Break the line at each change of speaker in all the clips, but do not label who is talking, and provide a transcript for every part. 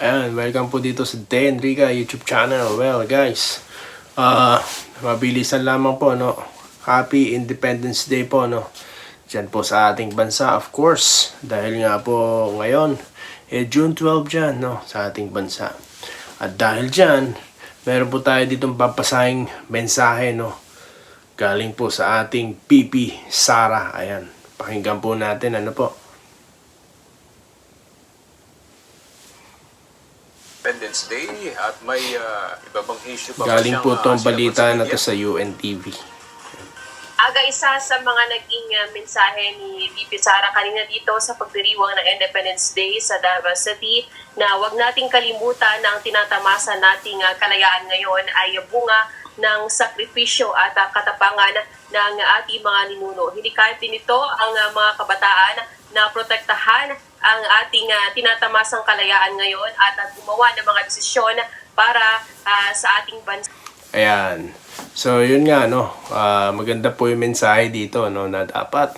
Ayan, welcome po dito sa De Enrica YouTube channel. Well, guys, ah mabilisan lamang po, no? Happy Independence Day po, no? Diyan po sa ating bansa, of course. Dahil nga po ngayon, eh, June 12 dyan, no? Sa ating bansa. At dahil dyan, meron po tayo ditong papasahing mensahe, no? Galing po sa ating PP Sara. Ayan, pakinggan po natin, ano po?
Independence Day at may ah, iba bang issue pa
Galing po
ah,
tong
sinabot
balita na to sa UNTV.
Aga isa sa mga naging uh, mensahe ni VP Sara kanina dito sa pagdiriwang ng Independence Day sa Davao City na wag nating kalimutan na ang tinatamasa nating uh, kalayaan ngayon ay bunga ng sakripisyo at uh, katapangan ng ating mga ninuno. Hinikayat din ito ang uh, mga kabataan na protektahan ang ating uh, tinatamasang kalayaan ngayon at uh, gumawa ng mga desisyon para uh, sa ating bansa.
Ayan. So, yun nga, no. Ah, maganda po yung mensahe dito, no, na dapat,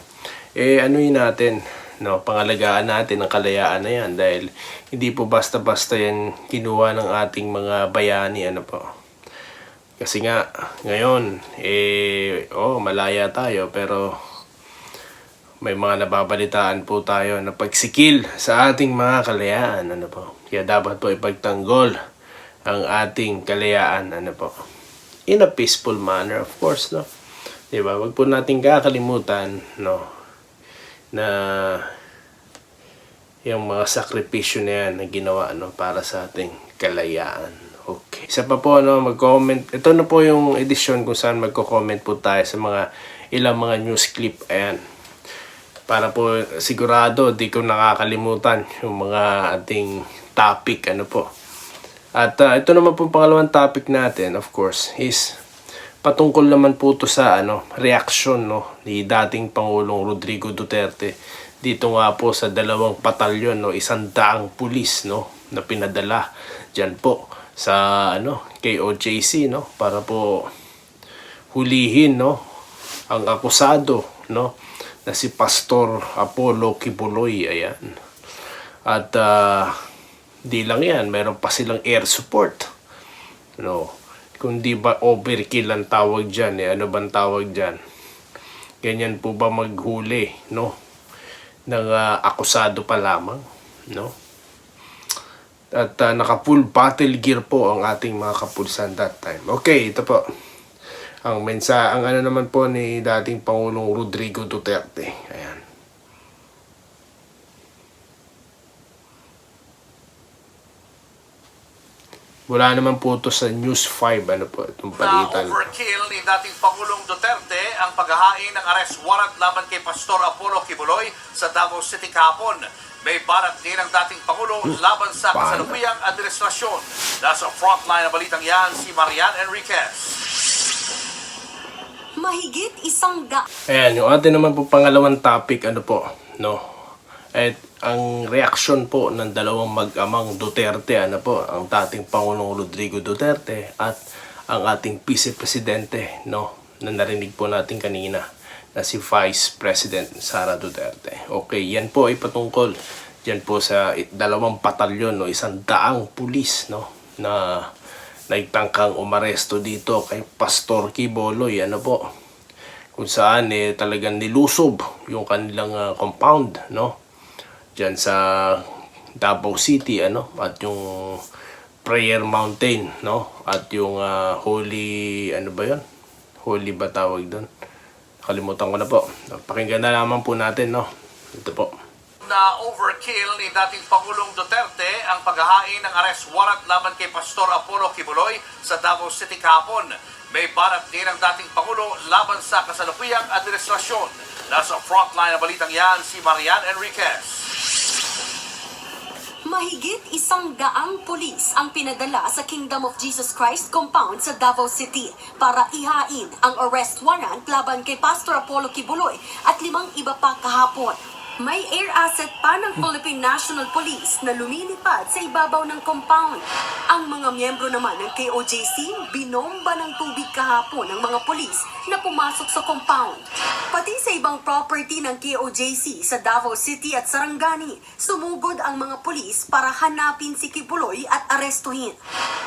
eh, yun natin, no, pangalagaan natin ang kalayaan na yan dahil hindi po basta-basta yan kinuha ng ating mga bayani, ano po. Kasi nga, ngayon, eh, oh, malaya tayo, pero may mga nababalitaan po tayo na pagsikil sa ating mga kalayaan, ano po. Kaya dapat po ipagtanggol ang ating kalayaan, ano po in a peaceful manner, of course, no? Di ba? Wag po natin kakalimutan, no? Na yung mga sakripisyo na yan na ginawa, no? Para sa ating kalayaan. Okay. Isa pa po, no? Mag-comment. Ito na po yung edisyon kung saan magko-comment po tayo sa mga ilang mga news clip. Ayan. Para po sigurado di ko nakakalimutan yung mga ating topic, ano po. At ah, ito naman po pangalawang topic natin, of course, is patungkol naman po to sa ano, reaksyon no ni dating Pangulong Rodrigo Duterte dito nga po sa dalawang patalyon no, isang daang pulis no na pinadala diyan po sa ano kay OJC no para po hulihin no ang akusado no na si Pastor Apollo Kibuloy ayan at ah, di lang yan, meron pa silang air support. No. Kung di ba overkill ang tawag dyan, eh, ano bang tawag dyan? Ganyan po ba maghuli, no? Ng ah, akusado pa lamang, no? At ah, naka full battle gear po ang ating mga kapulsan that time. Okay, ito po. Ang mensa, ang ano naman po ni dating Pangulong Rodrigo Duterte. Ayan. Wala naman po ito sa News 5, ano po, itong
na
palitan.
overkill ni dating Pangulong Duterte ang paghahain ng arrest warrant laban kay Pastor Apollo Kibuloy sa Davao City kahapon. May barat din ang dating Pangulo laban sa kasalukuyang administrasyon. Nasa frontline na balitang yan si Marian Enriquez.
Mahigit isang da
Ayan, yung atin naman po pangalawang topic, ano po, no? At ang reaksyon po ng dalawang mag-amang Duterte, ano po, ang dating Pangulong Rodrigo Duterte at ang ating Vice Presidente, no? Na narinig po natin kanina na si Vice President Sara Duterte. Okay, yan po ay patungkol dyan po sa dalawang patalyon, no? Isang daang pulis, no? Na nagtangkang umaresto dito kay Pastor Kiboloy, ano po, kung saan eh talagang nilusob yung kanilang ah, compound, no? Diyan sa Davao City, ano? At yung Prayer Mountain, no? At yung ah, Holy, ano ba yun? Holy ba tawag doon? Kalimutan ko na po. Pakinggan na lamang po natin, no? Ito po.
Na overkill ni dating Pangulong Duterte ang paghahain ng arrest warrant laban kay Pastor Apollo Kibuloy sa Davao City kahapon. May barat din ang dating Pangulo laban sa kasalukuyang administrasyon. Nasa frontline na balitang yan si Marian Enriquez.
mahigit isang daang pulis ang pinadala sa Kingdom of Jesus Christ compound sa Davao City para ihain ang arrest warrant laban kay Pastor Apollo Kibuloy at limang iba pa kahapon. May air asset pa ng Philippine National Police na lumilipad sa ibabaw ng compound. Ang mga miyembro naman ng KOJC binomba ng tubig kahapon ng mga pulis na pumasok sa compound. Pati sa ibang property ng KOJC sa Davao City at Sarangani, sumugod ang mga pulis para hanapin si Kibuloy at arestuhin.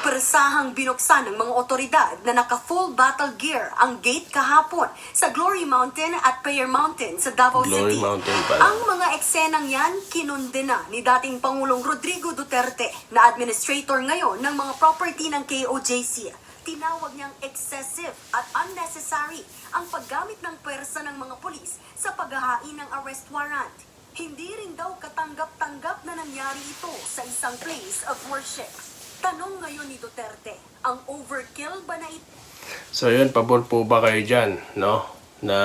Persahang binuksan ng mga otoridad na naka-full battle gear ang gate kahapon sa Glory Mountain at Prayer Mountain sa Davao
Glory
City.
Mountain pala.
Ang mga eksenang yan, kinundena ni dating Pangulong Rodrigo Duterte na administrator ngayon ng mga property ng KOJC. Tinawag niyang excessive at unnecessary ang paggamit ng pwersa ng mga pulis sa paghahain ng arrest warrant. Hindi rin daw katanggap-tanggap na nangyari ito sa isang place of worship. Tanong ngayon ni Duterte, ang overkill ba na ito?
So yun, pabor po ba kayo dyan, no? Na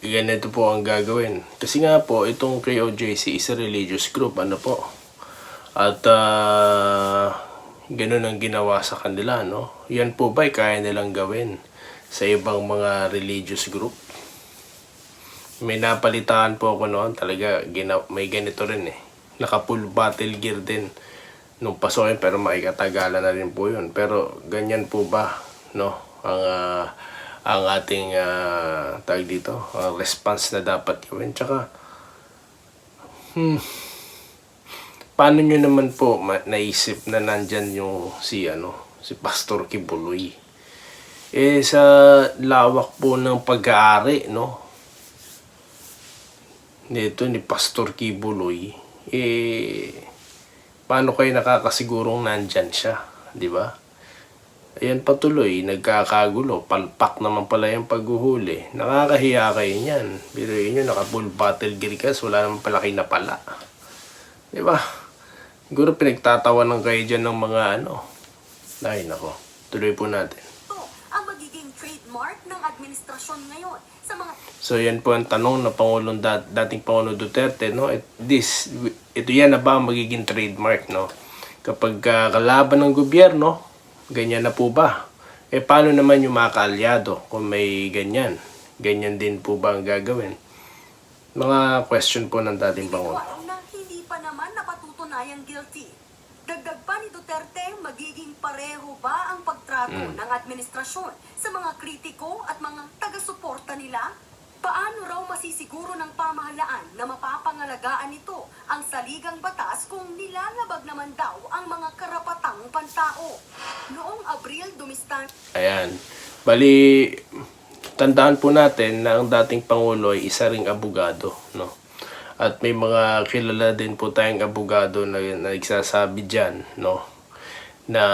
ganito po ang gagawin. Kasi nga po, itong KOJC is a religious group, ano po? At ah, ganun ang ginawa sa kanila, no? Yan po ba kaya nilang gawin sa ibang mga religious group? May napalitaan po ako noon, talaga gina- may ganito rin eh. Naka full battle gear din nung pasokin pero maikatagalan na rin po yun. Pero ganyan po ba, no? Ang ah, ang ating uh, tag dito, ang response na dapat gawin. Tsaka, hmm, paano nyo naman po naisip na nandyan yung si ano, si Pastor Kibuloy? Eh, sa lawak po ng pag-aari, no? nito ni Pastor Kibuloy, eh, paano kayo nakakasigurong nandyan siya? Di ba? Ayan patuloy, nagkakagulo. Palpak naman pala yung paghuhuli. Nakakahiya kayo niyan. Biruin nyo, naka-full battle gear ka, wala naman pala kayo napala. Di ba? Siguro pinagtatawanan kayo dyan ng mga ano. Ay, nako. Tuloy po natin.
Ito ang magiging trademark ng administrasyon ngayon sa mga
So yan po ang tanong ng Pangulong dat dating Pangulo Duterte, no? It, this, ito yan na ba ang magiging trademark, no? Kapag ah, kalaban ng gobyerno, ganyan na po ba? Eh paano naman yung mga kaalyado kung may ganyan? Ganyan din po ba ang gagawin? Mga question po ng dating Pangulo.
na hindi pa naman napatutunayang guilty. Dagdag pa ni Duterte, magiging pareho ba ang pagtrato ng administrasyon sa mga kritiko at mga taga-suporta nila? Paano raw masisiguro ng pamahalaan na mapapangalagaan nito ang saligang batas kung nilalabag naman daw ang mga karapatang pantao? Noong Abril, dumistan
Ayan. Bali, tandaan po natin na ang dating Pangulo ay isa ring abogado, no? At may mga kilala din po tayong abogado na, na nagsasabi dyan, no? Na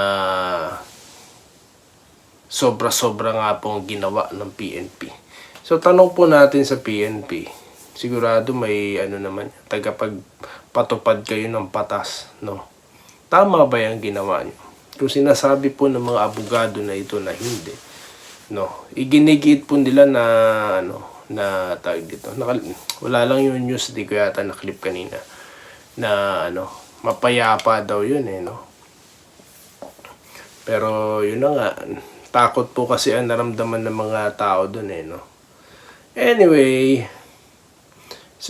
sobra-sobra nga po ang ginawa ng PNP. So, tanong po natin sa PNP, sigurado may ano naman, tagapagpatupad kayo ng patas, no? Tama ba yung ginawa nyo? Kung sinasabi po ng mga abogado na ito na hindi, no? Iginigit po nila na, ano, na tawag dito. Nakal- wala lang yung news, di ko yata na-clip kanina, na, ano, mapayapa daw yun eh, no? Pero, yun na nga, takot po kasi ang naramdaman ng mga tao doon eh, no? Anyway,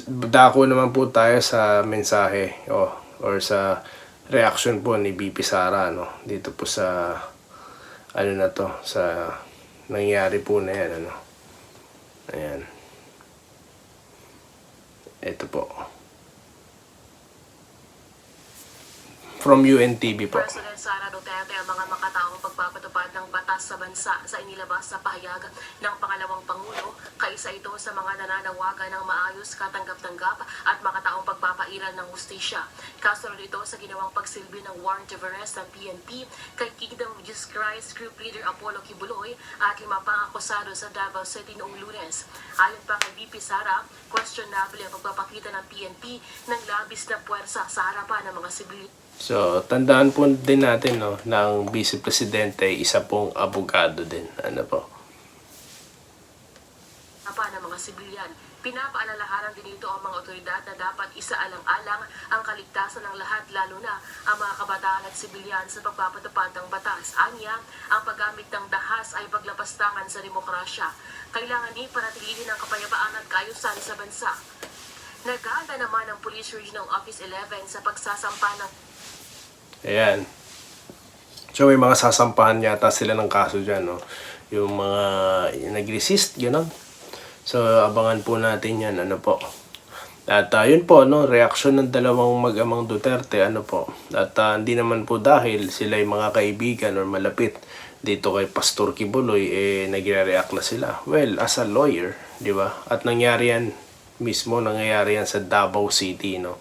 dako naman po tayo sa mensahe o or sa reaction po ni BP Sara no? Dito po sa ano na to sa nangyari po na yan ano? Ayan. Ito po. From UNTV po.
President Sara Duterte ang mga makataong pagpapatupad ng batas sa bansa sa inilabas sa pahayag ng pangalawang Pangulo kaisa ito sa mga nananawagan ng maayos, katanggap-tanggap at makataong pagpapairal ng hustisya. Kasunod ito sa ginawang pagsilbi ng warrant of arrest ng PNP kay Kingdom of Jesus Christ Group Leader Apollo Kibuloy at lima pang akusado sa Davao City noong lunes. Ayon pa kay BP Sara, questionable ang pagpapakita ng PNP ng labis na puwersa sa harapan ng mga sibilyan.
So, tandaan po din natin, no, na ang Vice Presidente isa pong abogado din. Ano po?
pa ng mga sibilyan. Pinapaalalahanan din ito ang mga otoridad na dapat isaalang-alang ang kaligtasan ng lahat lalo na ang mga kabataan at sibilyan sa pagpapatupad ng batas. Anya, ang paggamit ng dahas ay paglapastangan sa demokrasya. Kailangan din panatilihin ang kapayapaan at kaayusan sa bansa. Naganda naman ang Police Regional Office 11 sa pagsasampa ng
Ayan. So may mga sasampahan yata sila ng kaso dyan, no? Yung mga nag-resist, gano'n. So abangan po natin yan, ano po. At ah, yun po, no, reaksyon ng dalawang mag-amang Duterte, ano po. At ah, hindi naman po dahil sila yung mga kaibigan or malapit dito kay Pastor Kibuloy, eh, nagre-react na sila. Well, as a lawyer, di ba? At nangyari yan mismo, nangyayari yan sa Davao City, no?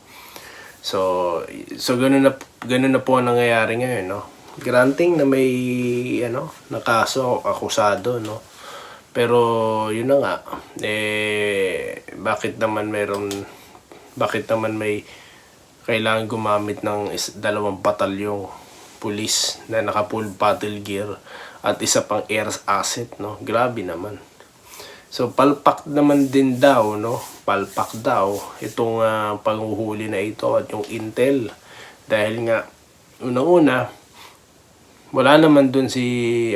So, so ganun na, ganun na po ang nangyayari ngayon, no? Granting na may, ano, na kaso, akusado, no? Pero, yun na nga, eh, bakit naman meron, bakit naman may kailangan gumamit ng is, dalawang batalyong pulis na naka full battle gear at isa pang air asset, no? Grabe naman. So palpak naman din daw, no? Palpak daw itong ah, panghuhuli na ito at yung intel. Dahil nga unang-una wala naman dun si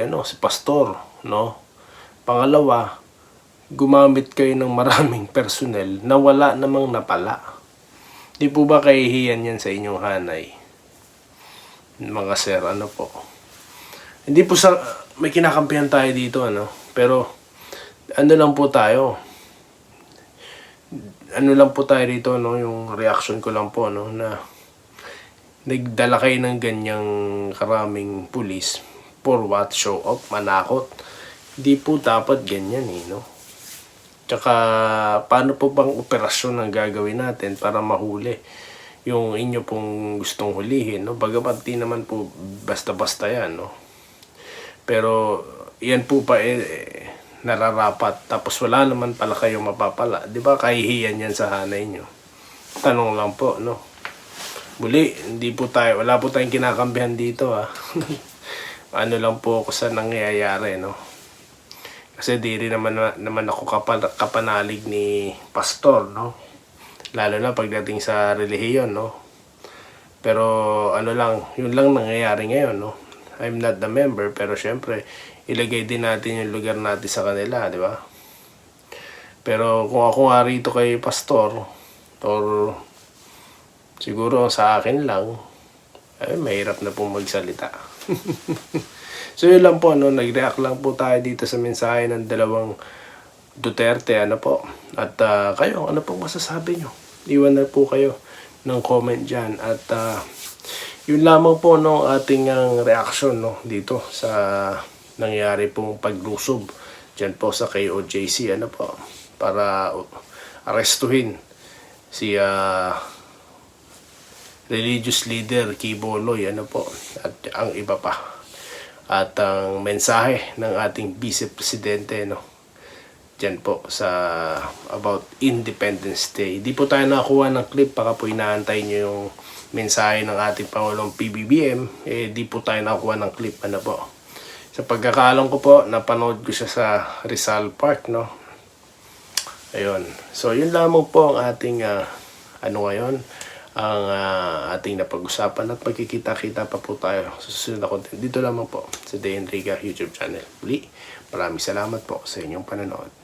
ano si pastor, no? Pangalawa, gumamit kayo ng maraming personnel na wala namang napala. Di po ba kahihiyan yan sa inyong hanay? Mga sir, ano po? Hindi po sa may kinakampihan tayo dito, ano? Pero ano lang po tayo. Ano lang po tayo dito, no? Yung reaction ko lang po, no? Na nagdala kayo ng ganyang karaming pulis for what? Show off? Manakot? Hindi po dapat ganyan, eh, no? Tsaka, paano po bang operasyon ang gagawin natin para mahuli yung inyo pong gustong hulihin, no? Bagamat di naman po basta-basta yan, no? Pero, yan po pa eh, nararapat. Tapos wala naman pala kayong mapapala. Di ba kahihiyan yan sa hanay nyo? Tanong lang po, no? Muli, hindi po tayo, wala po tayong kinakambihan dito, ha? ano lang po ako sa nangyayari, no? Kasi di rin naman, naman ako kapal, kapanalig ni pastor, no? Lalo na pagdating sa relihiyon, no? Pero ano lang, yun lang nangyayari ngayon, no? I'm not the member, pero syempre, ilagay din natin yung lugar natin sa kanila, di ba? Pero kung ako nga rito kay pastor, or siguro sa akin lang, ay mahirap na pong magsalita. so yun lang po, no? nag-react lang po tayo dito sa mensahe ng dalawang Duterte, ano po. At ah, kayo, ano pong masasabi nyo? Iwan na po kayo ng comment dyan. At ah, yun lamang po no ating ang reaction no dito sa nangyari pong paglusob diyan po sa KOJC ano po para uh, arestuhin si ah, religious leader Kiboloy ano po at ang iba pa at ang mensahe ng ating vice presidente no Diyan po sa about Independence Day. Di po tayo nakakuha ng clip, baka po inaantay nyo yung mensahe ng ating Pangulong PBBM. Eh, di po tayo nakakuha ng clip, ano po. Sa pagkakaalam ko po, napanood ko siya sa Rizal Park, no? Ayun. So, yun lamang po ang ating, ah, ano ngayon, ang ah, ating napag-usapan at magkikita-kita pa po tayo sa susunod na content. Dito lamang po sa Day Enriga YouTube channel. Muli, maraming salamat po sa inyong panonood.